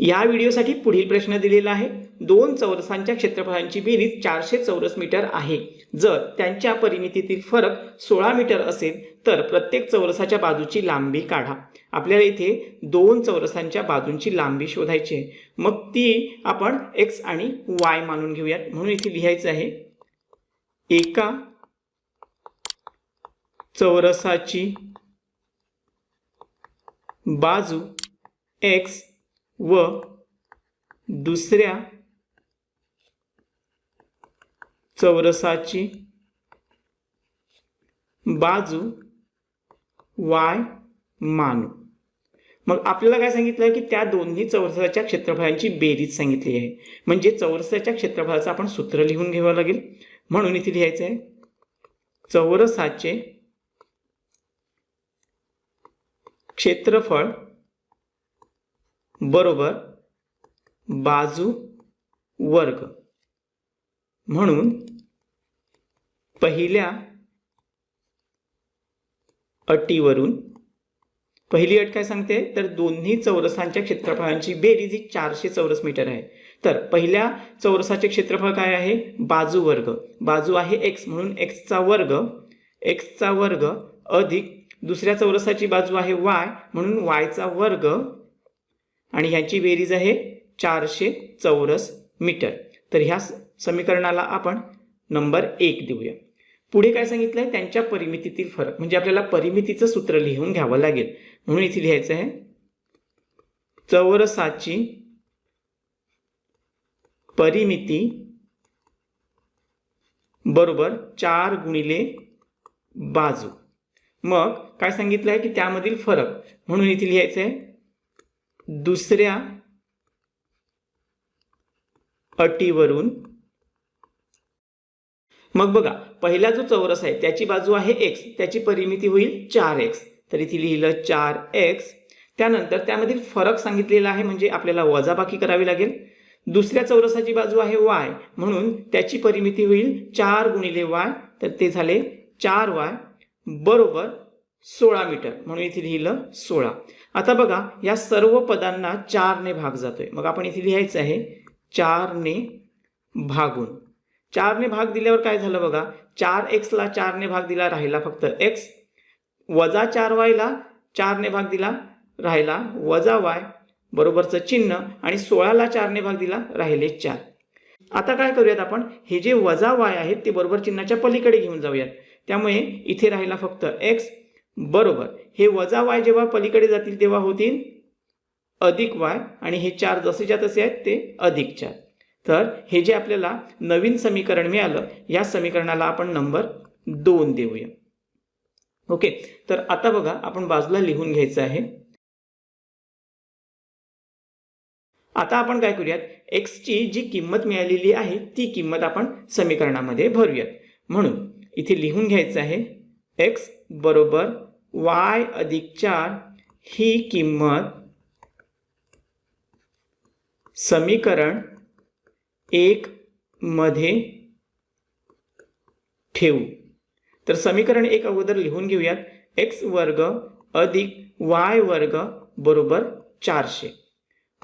या व्हिडिओसाठी पुढील प्रश्न दिलेला आहे. दोन चौरसांच्या क्षेत्रफळांची बेरीज चारशे चौरस मीटर आहे. जर त्यांच्या परिमितीतील फरक सोळा मीटर असेल तर प्रत्येक चौरसाच्या बाजूची लांबी काढा. आपल्याला इथे दोन चौरसांच्या बाजूंची लांबी शोधायची आहे. मग ती आपण एक्स आणि वाय मानून घेऊयात. म्हणून इथे लिहायचं आहे एका चौरसाची बाजू एक्स व दुसऱ्या चौरसाची बाजू वाय मानू. मग आपल्याला काय सांगितलं आहे की त्या दोन्ही चौरसाच्या क्षेत्रफळांची बेरीज सांगितली आहे. म्हणजे चौरसाच्या क्षेत्रफळाचं आपण सूत्र लिहून घ्यावं लागेल. म्हणून इथे लिहायचं आहे चौरसाचे क्षेत्रफळ बरोबर बाजू वर्ग. म्हणून पहिल्या अटीवरून पहिली अट काय सांगते? तर दोन्ही चौरसांच्या क्षेत्रफळांची बेरीज ही चारशे चौरस मीटर आहे. तर पहिल्या चौरसाचे क्षेत्रफळ काय आहे? बाजू वर्ग. बाजू आहे एक्स म्हणून एक्सचा वर्ग एक्सचा वर्ग अधिक दुसऱ्या चौरसाची बाजू आहे वाय म्हणून वायचा वर्ग आणि ह्याची बेरीज आहे चारशे चौरस मीटर. तर ह्या स- समीकरणाला आपण नंबर एक देऊया. पुढे काय सांगितलं आहे त्यांच्या परिमितीतील फरक. म्हणजे आपल्याला परिमितीचं सूत्र लिहून घ्यावं लागेल. म्हणून इथे लिहायचं आहे चौरसाची परिमिती बरोबर चार गुणिले बाजू. मग काय सांगितलं आहे की त्यामधील फरक? म्हणून इथे लिहायचं आहे दुसऱ्या अटीवरून. मग बघा पहिला जो चौरस आहे त्याची बाजू आहे एक्स त्याची परिमिती होईल चार एक्स तर इथे लिहिलं चार एक्स त्यानंतर त्यामधील फरक सांगितलेला आहे म्हणजे आपल्याला वजाबाकी करावी लागेल. दुसऱ्या चौरसाची बाजू आहे वाय म्हणून त्याची परिमिती होईल चार गुणिले वाय तर ते झाले चार वाय बरोबर सोळा मीटर. म्हणून इथे लिहिलं सोळा. आता बघा या सर्व पदांना चारने भाग जातोय. मग आपण इथे लिहायचं आहे चारने भागून. चारने भाग दिल्यावर काय झालं बघा चार एक्सला चारने भाग दिला राहिला फक्त एक्स. वजा चार वायला चारने भाग दिला राहिला वजा वाय बरोबरचं चिन्ह. आणि सोळाला चारने भाग दिला राहिले चार. आता काय करूयात आपण हे जे वजा वाय आहेत ते बरोबर चिन्हाच्या पलीकडे घेऊन जाऊयात. त्यामुळे इथे राहिला फक्त एक्स बरोबर. हे वजा वाय जेव्हा पलीकडे जातील तेव्हा होतील अधिक वाय आणि हे चार जसेच्या तसे आहेत ते अधिक चार. तर हे जे आपल्याला नवीन समीकरण मिळालं या समीकरणाला आपण नंबर दोन देऊया. ओके. तर आता बघा आपण बाजूला लिहून घ्यायचं आहे. आता आपण काय करूयात? एक्सची जी किंमत मिळालेली आहे ती किंमत आपण समीकरणामध्ये भरूयात. म्हणून इथे लिहून घ्यायचं आहे एक्स बरोबर वाय अधिक चार ही किंमत समीकरण एक मध्ये ठेवू. तर समीकरण एक अगोदर लिहून घेऊयात. एक्स वर्ग अधिक वाय वर्ग बरोबर चारशे.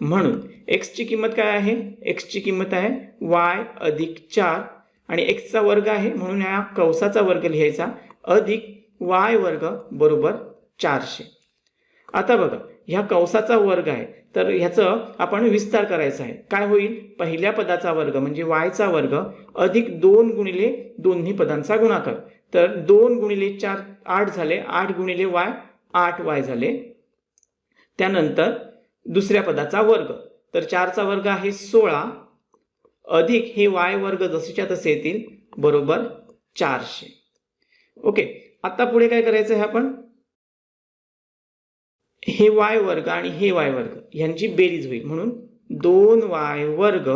म्हणून एक्सची किंमत काय आहे? एक्सची किंमत आहे वाय अधिक चार. आणि एक्सचा वर्ग आहे म्हणून या कंसाचा वर्ग लिहायचा. अधिक वाय वर्ग बरोबर चारशे. आता बघा ह्या कंसाचा वर्ग आहे तर ह्याचं आपण विस्तार करायचा आहे. काय होईल? पहिल्या पदाचा वर्ग म्हणजे वायचा वर्ग अधिक दोन गुणिले दोन्ही पदांचा गुणाकार. तर दोन गुणिले चार आठ झाले आठ गुणिले वाय आठ वाय झाले. त्यानंतर दुसऱ्या पदाचा वर्ग. तर चारचा वर्ग आहे सोळा अधिक हे वाय वर्ग जसेच्या तसे येतील बरोबर चारशे. ओके आता पुढे काय करायचं आहे आपण? हे वाय वर्ग आणि हे वाय वर्ग यांची बेरीज होईल. म्हणून दोन वाय वर्ग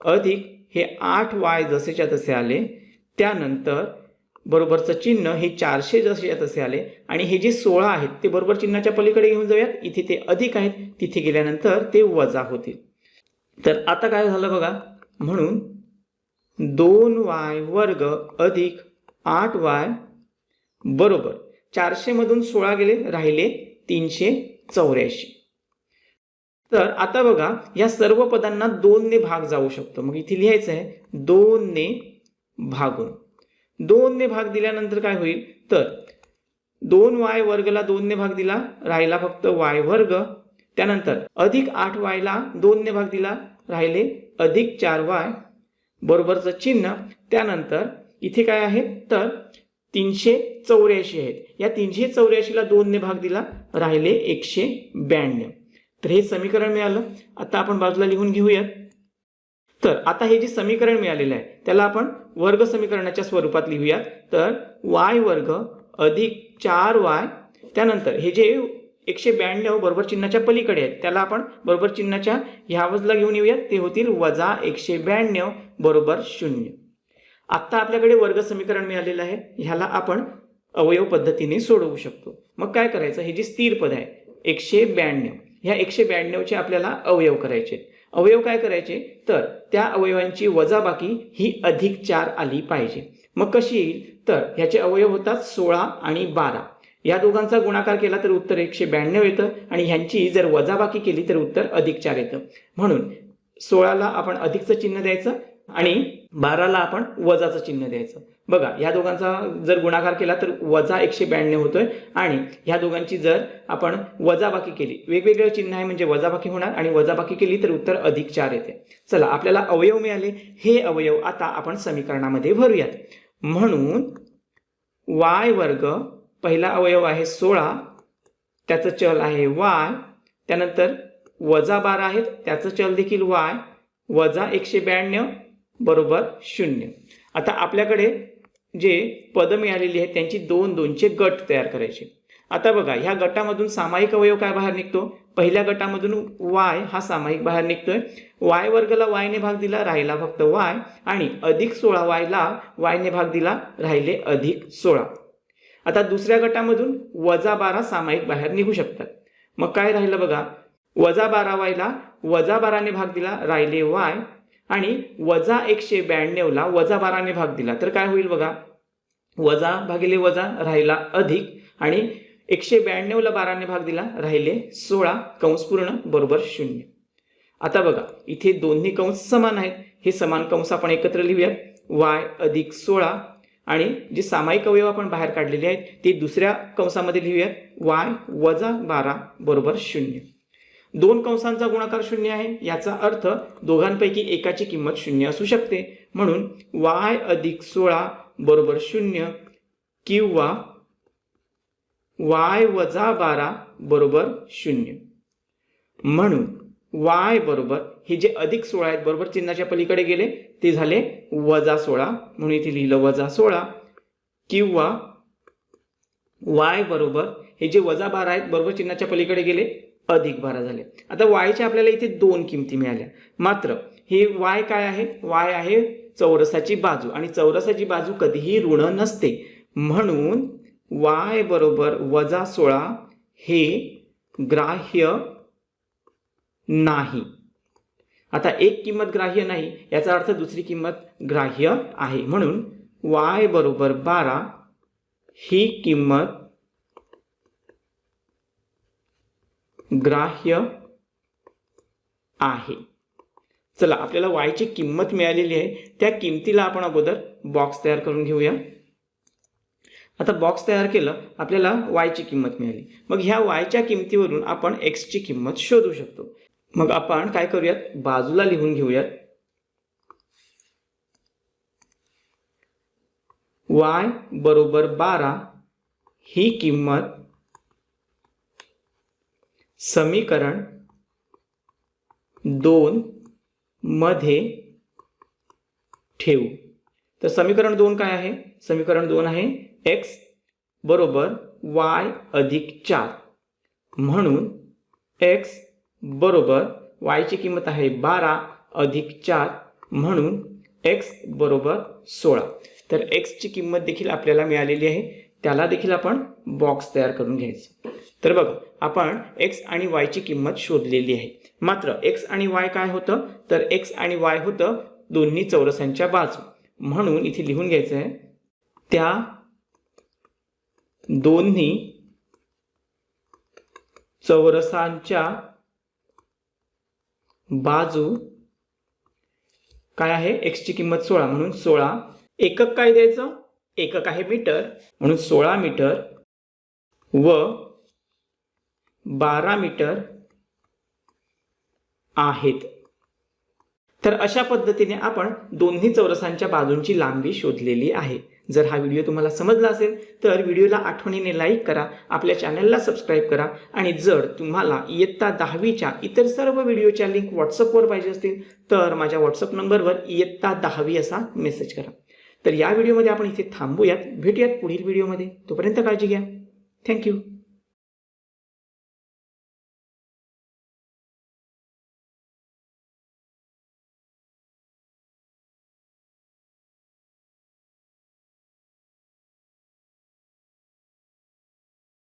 अधिक हे आठ वाय जसेच्या तसे आले त्यानंतर बरोबरचं चिन्ह हे चारशे जसेच्या तसे आले आणि हे जे सोळा आहेत ते बरोबर चिन्हाच्या पलीकडे घेऊन जाऊयात. इथे ते अधिक आहेत तिथे गेल्यानंतर ते वजा होतील. तर आता काय झालं बघा? म्हणून दोन वाय वर्ग अधिक आठ वाय बरोबर. चारशेमधून सोळा गेले राहिले तीनशे चौऱ्याऐंशी. तर आता बघा या सर्व पदांना दोनने भाग जाऊ शकतो. मग इथे लिहायचं आहे दोनने भागून. दोनने भाग दिल्यानंतर काय होईल? तर दोन वाय वर्गला दोनने भाग दिला राहिला फक्त वाय वर्ग. त्यानंतर अधिक आठ वायला दोनने भाग दिला राहिले अधिक चार वाय. बरोबरचं चिन्ह. त्यानंतर इथे काय आहे? तर तीनशे चौऱ्याऐंशी आहेत. या तीनशे चौऱ्याऐंशीला दोनने भाग दिला राहिले एकशे ब्याण्णव. तर हे समीकरण मिळालं. आता आपण बाजूला लिहून घेऊयात. तर आता हे जे समीकरण मिळालेलं आहे त्याला आपण वर्ग समीकरणाच्या स्वरूपात लिहूयात. तर वाय वर्ग अधिक चार वाय त्यानंतर हे जे एकशे ब्याण्णव बरोबर चिन्हाच्या पलीकडे आहेत त्याला आपण बरोबर चिन्हाच्या ह्या बाजूला घेऊन येऊयात. ते होतील वजा एकशे ब्याण्णव बरोबर शून्य. आत्ता आपल्याकडे वर्ग समीकरण मिळालेलं आहे. ह्याला आपण अवयव पद्धतीने सोडवू शकतो. मग काय करायचं? हे जे स्थिर पद आहे एकशे ब्याण्णव. ह्या एकशे ब्याण्णवचे आपल्याला अवयव करायचे. अवयव काय करायचे? तर त्या अवयवांची वजाबाकी ही अधिक चार आली पाहिजे. मग कशी येईल? तर ह्याचे अवयव होतात सोळा आणि बारा. या दोघांचा गुणाकार केला तर उत्तर एकशे ब्याण्णव येतं आणि ह्यांची जर वजाबाकी केली तर उत्तर अधिक चार येतं. म्हणून सोळाला आपण अधिकचं चिन्ह द्यायचं आणि बाराला आपण वजाचं चिन्ह द्यायचं. बघा ह्या दोघांचा जर गुणाकार केला तर वजा एकशे ब्याण्णव होतोय आणि ह्या दोघांची जर आपण वजाबाकी केली वेगवेगळं चिन्ह आहे म्हणजे वजाबाकी होणार आणि वजाबाकी केली तर उत्तर अधिक चार येते. चला आपल्याला अवयव मिळाले. हे अवयव आता आपण समीकरणामध्ये भरूयात. म्हणून वाय वर्ग पहिला अवयव आहे सोळा त्याचं चल आहे वाय त्यानंतर वजा बारा आहेत त्याचं चल देखील वाय वजा एकशे ब्याण्णव बरोबर शून्य. आता आपल्याकडे जे पदं मिळालेली आहेत त्यांची दोन दोनचे गट तयार करायचे. आता बघा ह्या गटामधून सामायिक अवयव काय बाहेर निघतो? पहिल्या गटामधून वाय हा सामायिक बाहेर निघतोय. वाय वर्गाला वायने भाग दिला राहिला फक्त वाय. आणि अधिक सोळा वायला वायने भाग दिला राहिले अधिक सोळा. आता दुसऱ्या गटामधून वजा बारा सामायिक बाहेर निघू शकतात. मग काय राहिलं बघा? वजा बारा वायला वजा बाराने भाग दिला राहिले वाय. आणि वजा एकशे ब्याण्णवला वजा बाराने भाग दिला. तर काय होईल बघा? वजा भागिले वजा राहिला अधिक आणि एकशे ब्याण्णवला बाराने भाग दिला राहिले सोळा कंस पूर्ण बरोबर शून्य. आता बघा इथे दोन्ही कंस समान आहेत. हे समान कंस आपण एकत्र लिहूयात. वाय अधिक सोळा आणि जे सामायिक अवयव आपण बाहेर काढलेले आहेत ते दुसऱ्या कंसामध्ये लिहूयात. वाय वजा बारा बरोबर शून्य. दोन कंसांचा गुणाकार शून्य आहे. याचा अर्थ दोघांपैकी एकाची किंमत शून्य असू शकते. म्हणून वाय अधिक सोळा बरोबर शून्य किंवा वाय वजा बारा बरोबर शून्य. म्हणून वाय बरोबर हे जे अधिक सोळा आहेत बरोबर चिन्हाच्या पलीकडे गेले ते झाले वजा सोळा. म्हणून इथे लिहिलं वजा सोळा किंवा वाय बरोबर हे जे वजा बारा आहेत बरोबर चिन्हाच्या पलीकडे गेले अधिक बारा झाले. आता वायच्या आपल्याला इथे दोन किमती मिळाल्या. मात्र हे वाय काय आहे? वाय आहे चौरसाची बाजू आणि चौरसाची बाजू कधीही ऋण नसते. म्हणून वाय बरोबर वजा सोळा हे ग्राह्य नाही. आता एक किंमत ग्राह्य नाही याचा अर्थ दुसरी किंमत ग्राह्य आहे. म्हणून वाय बरोबर बारा ही किंमत ग्राह्य आहे. चला आपल्याला वायची किंमत मिळालेली आहे. त्या किमतीला आपण अगोदर बॉक्स तयार करून घेऊया. आता बॉक्स तयार केलं आपल्याला वायची किंमत मिळाली. मग ह्या वायच्या किमतीवरून आपण एक्सची किंमत शोधू शकतो. मग आपण काय करूयात? बाजूला लिहून घेऊयात. वाय बरोबर बारा ही किंमत समीकरण दोन मध्ये ठेवू. तर समीकरण दोन काय आहे? समीकरण दोन आहे एक्स बरोबर वाय अधिक चार. म्हणून एक्स बरोबर वायची किंमत आहे बारा अधिक चार. म्हणून एक्स बरोबर सोळा. तर एक्सची किंमत देखील आपल्याला मिळालेली आहे. त्याला देखील आपण बॉक्स तयार करून घ्यायचं. तर बघा आपण एक्स आणि वायची किंमत शोधलेली आहे. मात्र एक्स आणि वाय काय होतं? तर एक्स आणि वाय होतं दोन्ही चौरसांच्या बाजू. म्हणून इथे लिहून घ्यायचं आहे त्या दोन्ही चौरसांच्या बाजू काय आहे? एक्सची किंमत सोळा. म्हणून सोळा एकक काय द्यायचं? एकक आहे मीटर म्हणून सोळा मीटर व बारा मीटर आहेत. तर अशा पद्धतीने आपण दोन्ही चौरसांच्या बाजूंची लांबी शोधलेली आहे. जर हा व्हिडिओ तुम्हाला समजला असेल तर व्हिडिओला आठवणीने लाईक करा आपल्या चॅनलला सबस्क्राईब करा आणि जर तुम्हाला इयत्ता दहावीच्या इतर सर्व व्हिडिओच्या लिंक व्हॉट्सअपवर पाहिजे असतील तर माझ्या व्हॉट्सअप नंबरवर इयत्ता दहावी असा मेसेज करा. तर या व्हिडिओमध्ये आपण इथे थांबूयात. भेटूयात पुढील व्हिडिओमध्ये. तोपर्यंत काळजी घ्या. थँक्यू